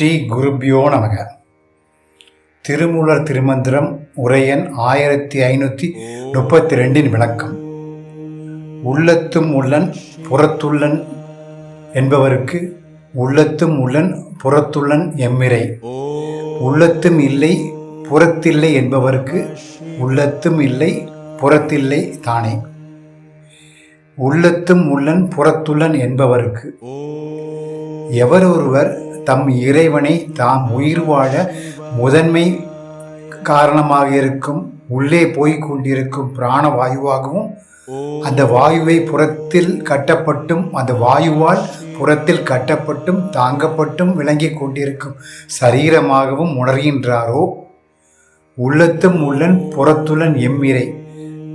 ஸ்ரீ குருபியோ நமக. திருமூலர் திருமந்திரம் உரையன் ஆயிரத்தி ஐநூற்றி முப்பத்தி ரெண்டின் விளக்கம். உள்ளத்தும் உள்ளன் புறத்துள்ளன் என்பவருக்கு உள்ளத்தும் உள்ளன் புறத்துள்ளன் எம்மிரை உள்ளத்தும் இல்லை புறத்தில்லை என்பவருக்கு உள்ளத்தும் இல்லை புறத்தில்லை தானே. உள்ளத்தும் உள்ளன் புறத்துள்ளன் என்பவருக்கு எவரொருவர் தம் இறைவனை தாம் உயிர் வாழ முதன்மை காரணமாக இருக்கும் உள்ளே போய்க் கொண்டிருக்கும் பிராண வாயுவாகவும் அந்த வாயுவை புறத்தில் கட்டப்பட்டும் அந்த வாயுவால் புறத்தில் கட்டப்பட்டும் தாங்கப்பட்டும் விளங்கிக் கொண்டிருக்கும் சரீரமாகவும் உணர்கின்றாரோ? உள்ளத்தும் உள்ளன் புறத்துள்ளன் எம்மிரை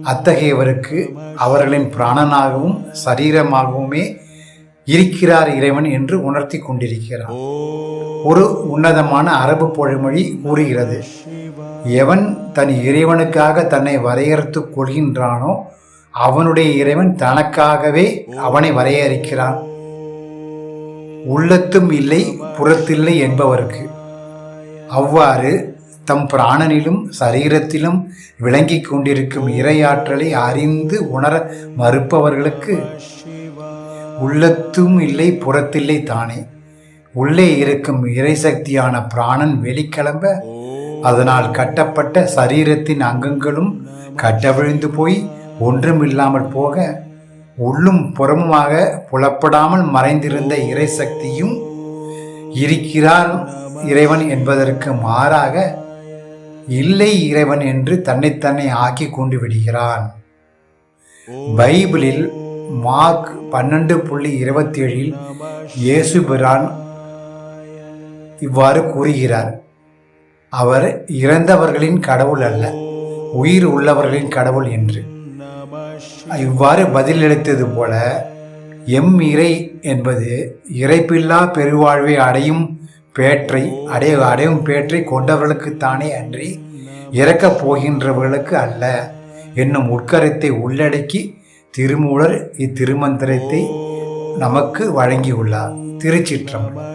அத்தகையவருக்கு அவர்களின் பிராணனாகவும் சரீரமாகவுமே இருக்கிறார் இறைவன் என்று உணர்த்தி கொண்டிருக்கிறார். ஒரு உன்னதமான அரபு பழமொழி கூறுகிறது. எவன் தன் இறைவனுக்காக தன்னை வரையறுத்துக் கொள்கின்றானோ அவனுடைய இறைவன் தனக்காகவே அவனை வரையறுக்கிறான். உள்ளத்தும் இல்லை புறத்தில்லை என்பவருக்கு. அவ்வாறு தம் பிராணனிலும் சரீரத்திலும் விளங்கிக் கொண்டிருக்கும் இறையாற்றலை அறிந்து உணர மறுப்பவர்களுக்கு உள்ளத்தும் இல்லை புறத்தில்லை தானே. உள்ளே இருக்கும் இறைசக்தியான பிராணன் வெளிக்கிளம்ப அதனால் கட்டப்பட்ட சரீரத்தின் அங்கங்களும் கட்டவிழ்ந்து போய் ஒன்றுமில்லாமல் போக உள்ளும் புறமுமாக புலப்படாமல் மறைந்திருந்த இறைசக்தியும் இருக்கிறான் இறைவன் என்பதற்கு மாறாக இல்லை இறைவன் என்று தன்னைத்தன்னை ஆக்கி கொண்டு விடுகிறான். பைபிளில் மார்க் பன்னெண்டு புள்ளி இருபத்தி ஏழில் இயேசு பிரான் இவ்வாறு கூறுகிறார். அவர் இறந்தவர்களின் கடவுள் அல்ல உயிர் உள்ளவர்களின் கடவுள் என்று. இவ்வாறு பதிலளித்தது போல எம் இறை என்பது இறைப்பில்லா பெருவாழ்வை அடையும் பேற்றை அடைய அடையும் பேற்றை கொண்டவர்களுக்குத்தானே அன்றி இறக்கப் போகின்றவர்களுக்கு அல்ல என்னும் உட்கரத்தை உள்ளடக்கி திருமூலர் இத்திருமந்திரத்தை நமக்கு வழங்கியுள்ளார். திருச்சிற்றம்பலம்.